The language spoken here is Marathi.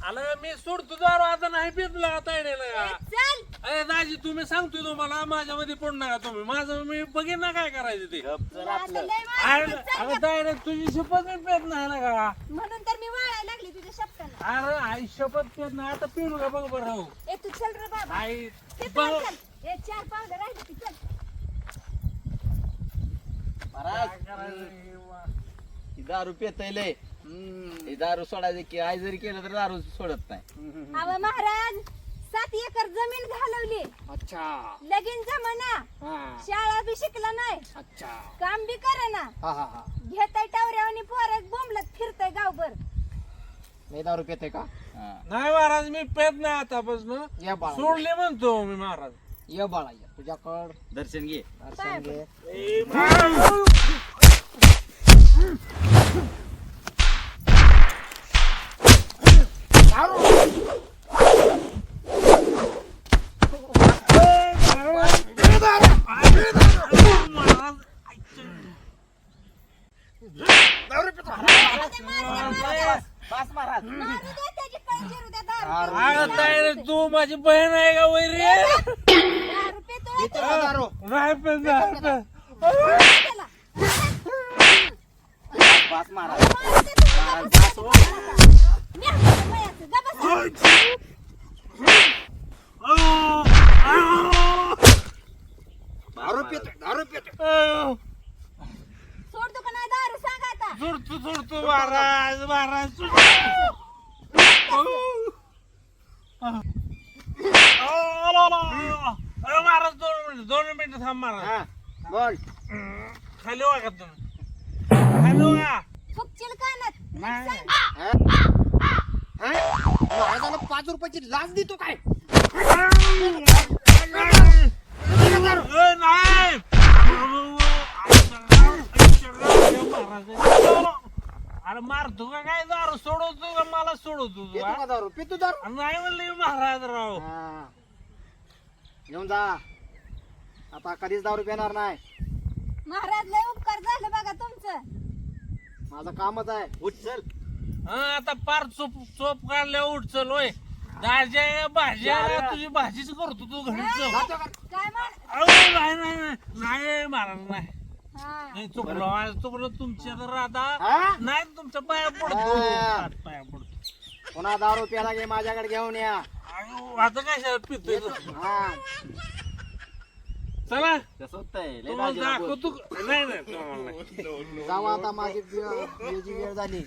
आलं मी सोडतो दारू आता नाही पितला आता येण्याला चल. अरे दाजी तुम्ही सांगतोय तुम्हाला माझ्यामध्ये पडू नका तुम्ही. माझं मी बघेन ना काय करायचं ते. आता लय अरे गं. डायरेक्ट तुझी शपथ मी पेत नाही ना का? म्हणून तर मी वाळायला लागली तुझ्या शब्दाला अरे आई शपथ पेत नाही. आता पिऊ का बघ बरं हो ए तू चल रे बाबा. आई ते बघ. चल. चल ए चार पावलं राहिले ती चल. महाराज काय करायचं? हे वा. दारू पेतय ही दारू सोडायची की आई जरी केलं तर दारू सोडत नाही. अव महाराज सात एकर जमीन घालवली. अच्छा. लगीन जमाना. हा. शाळा बी शिकला नाही. अच्छा. काम बी ना हा हा हा. घेताय टावऱ्यावनी पोरं बोंबलत फिरताय गावभर. मी दारू पेते का? हा. नाही महाराज मी पेत नाही आतापासून. या बाळा. सोडले म्हणतो मी महाराज. ये बाळा ये. तुझ्याकड. दर्शन घे. दर्शन घे. ए, महाराज. तू माझी बहीण आहे का वैरी दारू का नाही दारू दारू सोडतो का नाही दारू सांग आता सोडतो सोडतो महाराज महाराज अरे महाराज दोन मिनिट दोन मिनिट थांब महाराज हा बोल खाली वा का तुम्ही खाली वा फुकचिल कानात नाही. हा? हा? महाराजाला पाच रुपयाची लाच देतो काय ए, नाही अरे मारतो का काय दारू? सोडवतो का? मला सोडवतो तू, हा? का दारू? पितो दारू. नाही म्हणले महाराज राव हा. घेऊन जा. आता कधीच दारू पिणार नाही. महाराज लय उपकार झालं बघा तुमचं. माझं कामच आहे. उठ चल. हा आता पार चोप चोप काढल्या उठ चल होय. दाज्या भाज्या तुझी भाजीच करतो तू घरी चल? काय म्हण अहो, नाही नाही नाही. नाही महाराज नाही. नाही चुकलो आज चुकलो तुमच्या तर आता हा? नाही तुमच्या पाया पडतो हा. हात पाया पडतो पुन्हा दारू प्याला गे माझ्याकडे घेऊन या अहो, आता काय पितोय? हा चला कसं होतंय लय तुम्हाला दाजीला बोल. दाखवतो नाही नाही तुम्हाला नाही. जावा आता माझी वेळ- झाली?